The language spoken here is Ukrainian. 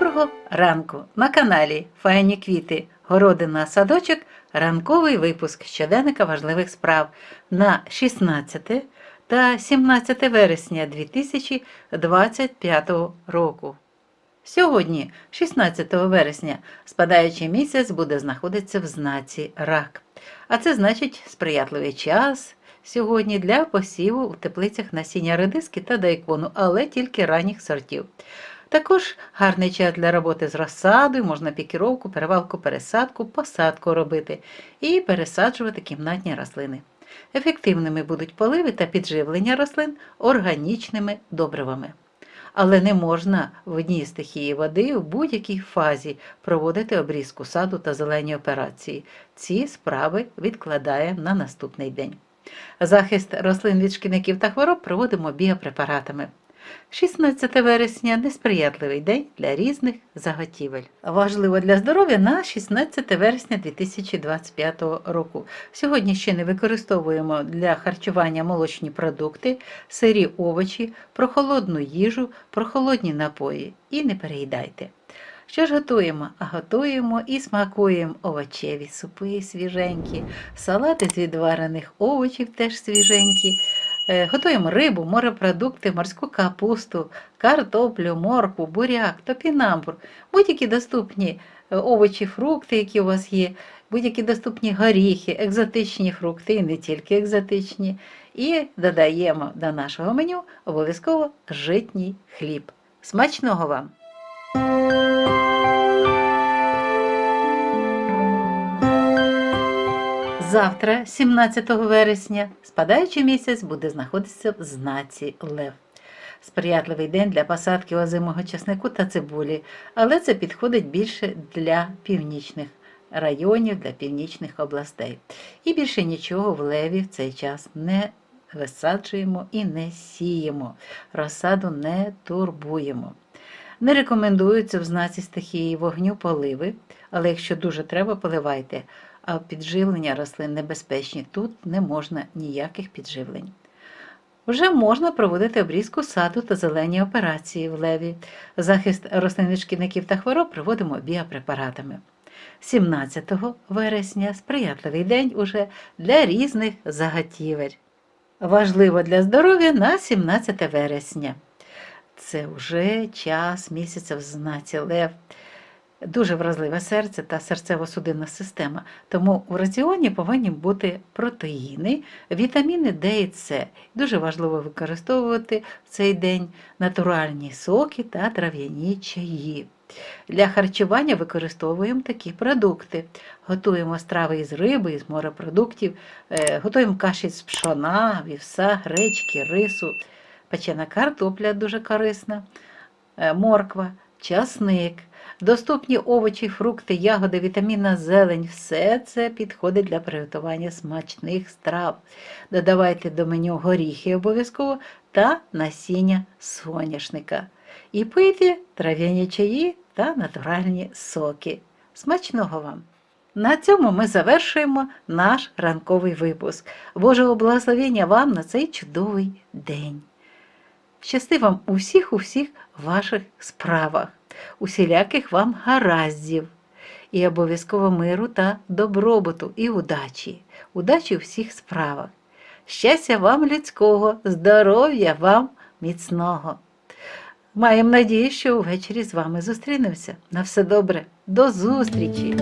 Доброго ранку! На каналі Файні квіти, городина, садочок, ранковий випуск щоденника важливих справ на 16 та 17 вересня 2025 року. Сьогодні, 16 вересня, спадаючий місяць буде знаходитися в знаці рак. А це значить сприятливий час сьогодні для посіву у теплицях насіння редиски та дайкону, але тільки ранніх сортів. Також гарний час для роботи з розсадою, можна пікіровку, перевалку, пересадку, посадку робити і пересаджувати кімнатні рослини. Ефективними будуть поливи та підживлення рослин органічними добривами. Але не можна в одній стихії води в будь-якій фазі проводити обрізку саду та зелені операції. Ці справи відкладаємо на наступний день. Захист рослин від шкідників та хвороб проводимо біопрепаратами. 16 вересня несприятливий день для різних заготівель. Важливо для здоров'я на 16 вересня 2025 року. Сьогодні ще не використовуємо для харчування молочні продукти, сирі овочі, прохолодну їжу, прохолодні напої і не переїдайте. Що ж готуємо? А готуємо і смакуємо овочеві супи свіженькі, салати з відварених овочів теж свіженькі. Е, Готуємо рибу, морепродукти, морську капусту, картоплю, моркву, буряк, топінамбур, будь-які доступні е, овочі, фрукти, які у вас є, будь-які доступні горіхи, екзотичні фрукти і не тільки екзотичні. І додаємо до нашого меню обов'язково житній хліб. Смачного вам! Завтра, 17 вересня, спадаючий місяць буде знаходитися в знаці Лев. Сприятливий день для посадки озимого часнику та цибулі, але це підходить більше для північних районів, для північних областей. І більше нічого в леві в цей час не висаджуємо і не сіємо, розсаду не турбуємо. Не рекомендуються в знаці стихії вогню поливи, але якщо дуже треба, поливайте. А підживлення рослин небезпечні. Тут не можна ніяких підживлень. Вже можна проводити обрізку саду та зелені операції в леві. Захист рослин від шкідників та хвороб проводимо біопрепаратами. 17 вересня сприятливий день уже для різних заготівель. Важливо для здоров'я на 17 вересня. Це вже час місяця в знаці Лев. Дуже вразливе серце та серцево-судинна система, тому в раціоні повинні бути протеїни, вітаміни Д і С. Дуже важливо використовувати в цей день натуральні соки та трав'яні чаї. Для харчування використовуємо такі продукти. Готуємо страви із риби, із морепродуктів, е, готуємо каші з пшона, вівса, гречки, рису, печена картопля дуже корисна, е, морква, часник. Доступні овочі, фрукти, ягоди, вітамінна зелень все це підходить для приготування смачних страв. Додавайте до меню горіхи обов'язково та насіння соняшника. І пийте трав'яні чаї та натуральні соки. Смачного вам! На цьому ми завершуємо наш ранковий випуск. Божого благословення вам на цей чудовий день. Щасти вам у всіх у всіх ваших справах усіляких вам гараздів, і обов'язково миру та добробуту, і удачі, удачі у всіх справах. Щастя вам людського, здоров'я вам міцного. Маємо надію, що ввечері з вами зустрінемося. На все добре, до зустрічі!